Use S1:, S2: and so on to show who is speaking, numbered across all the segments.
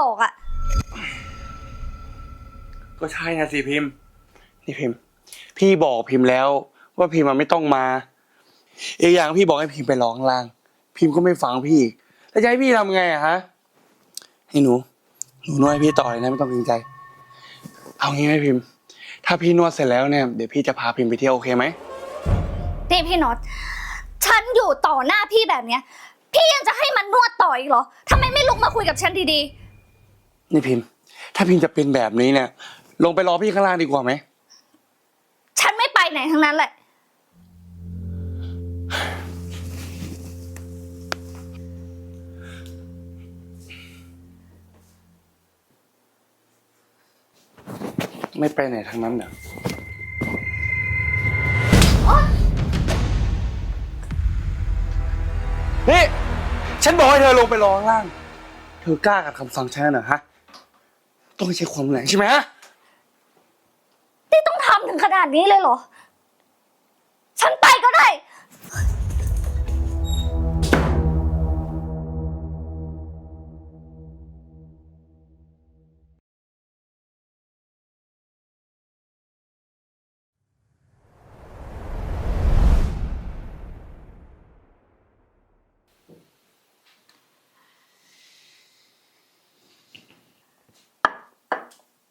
S1: บอกอะ
S2: ก็ใช่นะสิพิมพ์ นี่พิมพ์ พี่บอกพิมพ์แล้ว ว่าพิมพ์มันไม่ต้องมา อีกอย่างพี่บอกให้พิมพ์ไปร้องล่าง พิมพ์ก็ไม่ฟังพี่อีกแล้วจะให้พี่ทำไงอะฮะ ให้หนู หนูนวดให้พี่ต่อเลยนะไม่ต้องเกรงใจ เอางี้ไหมพิมพ์ ถ้าพี่นวดเสร็จแล้วเนี่ยเดี๋ยวพี่จะพาพิมพ์ไปเที่ยวโอเคไหม
S1: นี่พี่น็อต ฉันอยู่ต่อหน้าพี่แบบเนี้ย พี่ยังจะให้มันนวดต่ออีกเหรอทำไมไม่ลุกมาคุยกับฉันดี
S2: นี่พิมพ์ ถ้าพิมพ์จะเป็นแบบนี้เนี่ย ลงไปรอพี่ข้างล่างดีกว่าไหม
S1: ๆฉันไม่ไปไหนทั้งนั้นแหละ
S2: ไม่ไปไหนทั้งนั้นเนอะนี่ ฉันบอกให้เธอลงไปรอข้างล่าง เธอกล้ากับคำสั่งฉันเหรอฮะ ต้องใช้ความแรงใช่ไหมฮะ
S1: นี่ต้องทำถึงขนาดนี้เลยเหรอ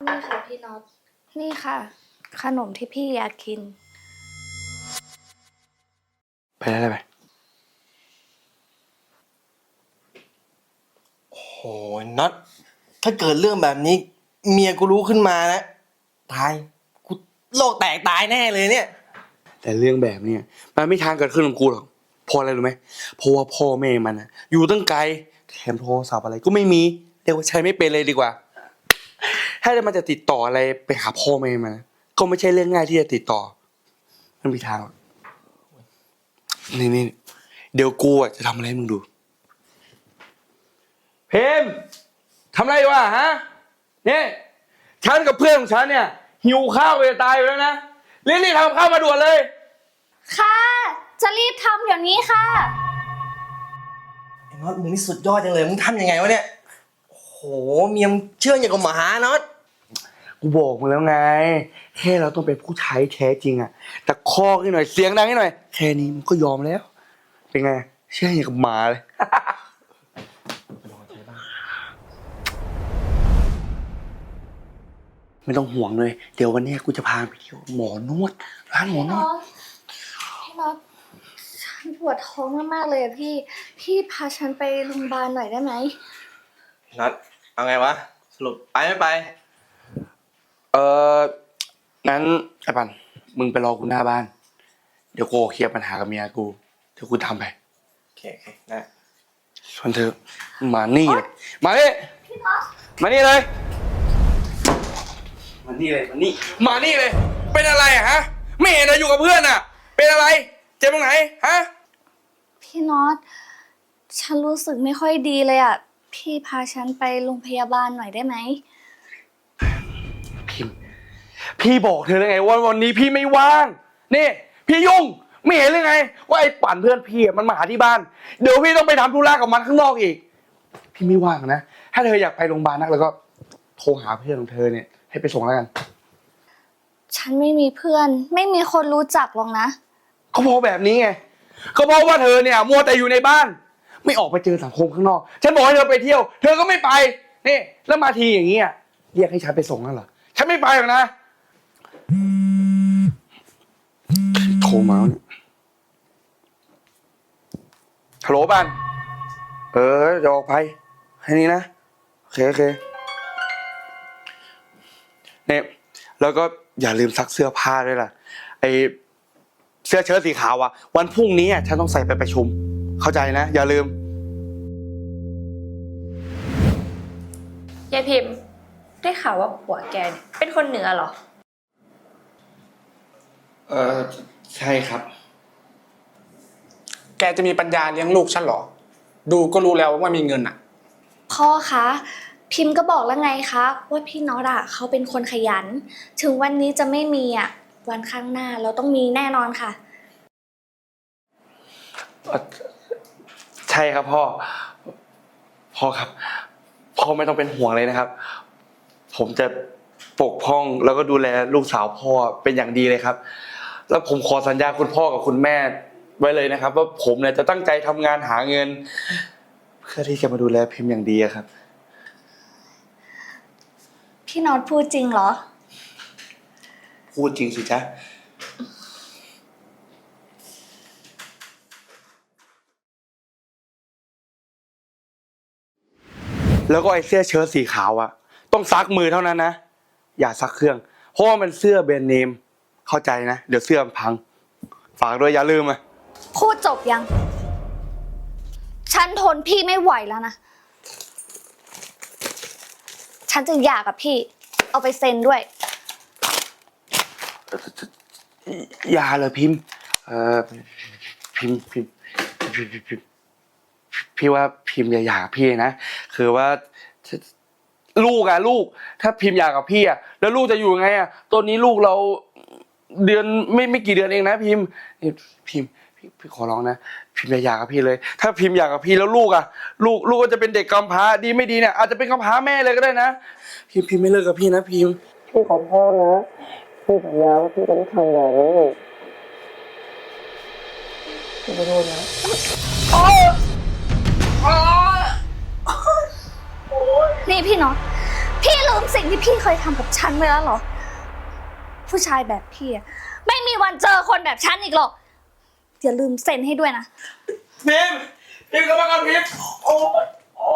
S1: นี่ค่ะพี่น็อต นี่ค่ะ ขนมที่พี่อยากกิน
S2: ไปได้เลยไป
S3: โอ้ยน็อต ถ้าเกิดเรื่องแบบนี้ เมียกูรู้ขึ้นมานะ ตาย กูโลกแตกตายแน่เลยเนี่ย
S2: แต่เรื่องแบบเนี้ยมันไม่ทางเกิดขึ้นกับกูหรอกเพราะอะไรรู้ไหมเพราะว่าพ่อแม่มันอะอยู่ตั้งไกล แถมโทรศัพท์อะไรก็ไม่มี เรียกว่าใช้ไม่เป็นเลยดีกว่า ถ้าจะมันจะติดต่ออะไรไปหาพ่อแม่มันนะก็ไม่ใช่เรื่องง่ายที่จะติดต่อไมันมีทางหรอกนี่นี่เดี๋ยวกูอะจะทำอะไรให้มึงดู เพมทำอะไรวะฮะเนี่ยฉันกับเพื่อนของฉันเนี่ย หิวข้าวไปจะตายอยู่แล้วนะรีบๆทำข้าวมาด่วนเลย
S1: ค่ะ จะรีบทำเดี๋ยวนี้ค่ะ
S3: ไอ้น็อตมึงนี่สุดยอดจังเลย มึงทำยังไงวะเนี่ย โอ้โหเมียมึงเชื่องอย่างกับหมาน็อต
S2: กูบอกมึงแล้วไง แค่เราต้องเป็นผู้ชายแท้จริงอะแต่คอกให้หน่อยเสียงดังให้หน่อย แค่นี้มันก็ยอมแล้ว เป็นไง เชื่ออย่างกับหมาเลย ไม่ต้องห่วงเลย เดี๋ยววันเนี้ยกูจะพาไปเที่ยวหมอนวด ร้านหมอนวด
S1: พี่น็อตฉันปวดท้องมากๆเลยอะพี่ พี่พาฉันไปโรงพยาบาลหน่อยได้ไหม
S3: น็อต เอาไงวะ สรุปไปไม่ไป
S2: เออนั้นไอ้ปัน มึงไปรอกูหน้าบ้าน เดี๋ยวกูเคลียร์ปัญหากับเมียกู เดี๋ยวกูทำไป
S3: โอเคโอเคได้
S2: ชวนเธอมานี่เลย มานี่
S1: พี่น็อต
S2: มานี่เลย มานี่เลยมานี่ มานี่เลย เป็นอะไรอะฮะ ไม่เห็นเราอยู่กับเพื่อนอะเป็นอะไร เจ็บตรงไหน ฮะ
S1: พี่น็อต ฉันรู้สึกไม่ค่อยดีเลยอะ พี่พาฉันไปโรงพยาบาลหน่อยได้ไหม
S2: พิมพ์ พี่บอกเธอแล้วไงว่าวันนี้พี่ไม่ว่าง นี่ พี่ยุ่งไม่เห็นเลยไง ว่าไอ้ปั่นเพื่อนพี่อะมันมาหาที่บ้าน เดี๋ยวพี่ต้องไปทำธุระกับมันข้างนอกอีก พี่ไม่ว่างนะ ถ้าเธออยากไปโรงพยาบาลนักแล้วก็ โทรหาเพื่อนของเธอเนี่ย ให้ไปส่งแล้วกัน
S1: ฉันไม่มีเพื่อน ไม่มีคนรู้จักหรอกนะ
S2: ก็เพราะแบบนี้ไง ก็เพราะว่าเธอเนี่ยมัวแต่อยู่ในบ้าน ไม่ออกไปเจอสังคมข้างนอก ฉันบอกให้เธอไปเที่ยว เธอก็ไม่ไปนี่แล้วมาทีอย่างนี้อะเรียกให้ฉันไปส่งนั่นเหรอฉันไม่ไปหรอกนะโทรมาเนี่ยฮัลโหลบ้าน เออจะออกไปแค่นี้นะโอเคโอเคเนี่ยแล้วก็อย่าลืมซักเสื้อผ้าด้วยล่ะไอเสื้อเชิ้ตสีขาวอะวันพรุ่งนี้อะฉันต้องใส่ไปประชุม เข้าใจนะ อย่าลืม
S4: ยายพิมพ์ ได้ข่าวว่าผัวแกเนี่ยเป็นคนเหนือเหรอ
S2: เออใช่ครับ
S5: แกจะมีปัญญาเลี้ยงลูกฉันเหรอ ดูก็รู้แล้วว่ามีเงินอะ
S1: พ่อคะ พิมพ์ก็บอกแล้วไงคะ ว่าพี่น็อตอะเขาเป็นคนขยัน ถึงวันนี้จะไม่มีอะวันข้างหน้าเราต้องมีแน่นอนค่ะ
S2: ใช่ครับพ่อ พ่อครับ พ่อไม่ต้องเป็นห่วงเลยนะครับ ผมจะปกป้องแล้วก็ดูแลลูกสาวพ่อเป็นอย่างดีเลยครับ แล้วผมขอสัญญาคุณพ่อกับคุณแม่ ไว้เลยนะครับ ว่าผมเนี่ยจะตั้งใจทำงานหาเงิน เพื่อที่จะมาดูแลพิมพ์อย่างดีอะครับ
S1: พี่น็อตพูดจริงเหรอ
S2: พูดจริงสิจ๊ะ แล้วก็ไอ้เสื้อเชิ้ตสีขาวอะต้องซักมือเท่านั้นนะ อย่าซักเครื่อง เพราะว่ามันเสื้อแบรนด์เนม เข้าใจนะ เดี๋ยวเสื้อมันพัง ฝากด้วยอย่าลืมอะ
S1: พูดจบยัง ฉันทนพี่ไม่ไหวแล้วนะ ฉันจะหย่ากับพี่ เอาไปเซ็นด้วย
S2: อย่าเลยพิมพ์ เออพิมพ์พิมพ์พิมพ์พิมพ์พิมพ์พี่ว่าพิมพ์อย่าหย่ากับพี่นะ คือว่าลูกอะลูก ถ้าพิมพ์หย่ากกับพี่อะแล้วลูกจะอยู่ยังไงอะตอนนี้ลูกเราเดือนไม่ไม่กี่เดือนเองนะ พิมพ์พิมพ์พี่ขอร้องนะ พิมพ์อย่าหย่ากับพี่เลย ถ้าพิมพ์หย่ากับพี่แล้วลูกอะลูกลูกก็จะเป็นเด็กกำพร้าดีไม่ดีเนี่ยอาจจะเป็นกำพร้าแม่เลยก็ได้นะ พิมพ์พิมพ์ไม่เลิกกับพี่นะพิมพ์
S6: พี่ขอโทษนะพี่สัญญาว่าพี่จะไม่ทำแบบนี้อีกพี่ขอโทษนะ
S1: นี่พี่น็อตพี่ลืมสิ่งที่พี่เคยทำกับฉันไปแล้วเหรอ ผู้ชายแบบพี่อะไม่มีวันเจอคนแบบฉันอีกหรอกอย่าลืมเซ็นให้ด้วยนะ
S2: พิมพ์พิมพ์กลับมาก่อนพิมพ์โอ้โอ้